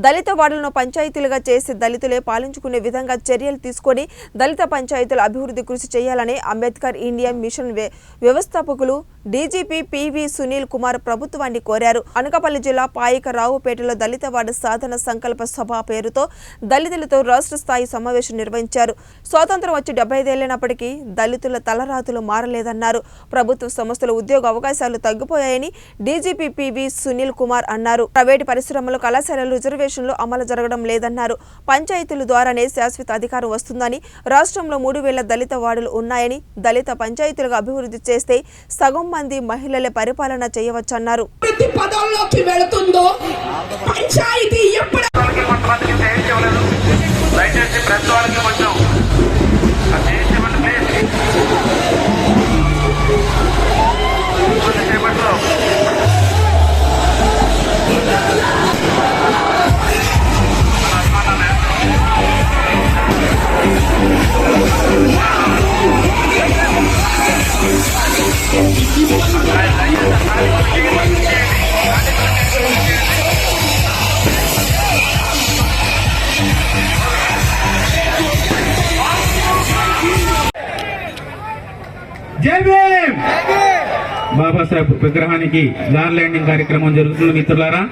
దళిత వార్డులను పంచాయతీలుగా చేసి దళితులే పాలించుకునే విధంగా చర్యలు తీసుకొని దళిత పంచాయతీల అభివృద్ధి కృషి చేయాలని అంబేద్కర్ ఇండియా మిషన్ వ్య- వ్యవస్థాపకులు డీజీపీ పివి సునీల్ కుమార్ ప్రభుత్వాన్ని కోరారు. అనకాపల్లి జిల్లా పాయిక రావుపేటలో దళిత వార్డు సాధన సంకల్ప సభ పేరుతో దళితులతో రాష్ట్ర స్థాయి సమావేశం నిర్వహించారు. స్వాతంత్రం వచ్చి డెబ్బై ఐదేళ్ళైనప్పటికీ దళితుల తలరాతులు మారలేదన్నారు. ప్రభుత్వ సంస్థల ఉద్యోగ అవకాశాలు తగ్గిపోయాయని డీజీపీ పివి సునీల్ కుమార్ అన్నారు. ప్రైవేటు పరిశ్రమలు కళాశాలలు కార్పొరేషన్లో అమలు జరగడం లేదన్నారు. పంచాయతీల ద్వారానే శాశ్వత అధికారం వస్తుందని రాష్ట్రంలో మూడు వేల దళిత వార్డులు ఉన్నాయని దళిత పంచాయతీలుగా అభివృద్ధి చేస్తే సగం మంది మహిళలే పరిపాలన చేయవచ్చన్నారు. బాబాసాహెబ్ విగ్రహానికి లాన్ ల్యాండింగ్ కార్యక్రమం జరుగుతుంది మిత్రులారా.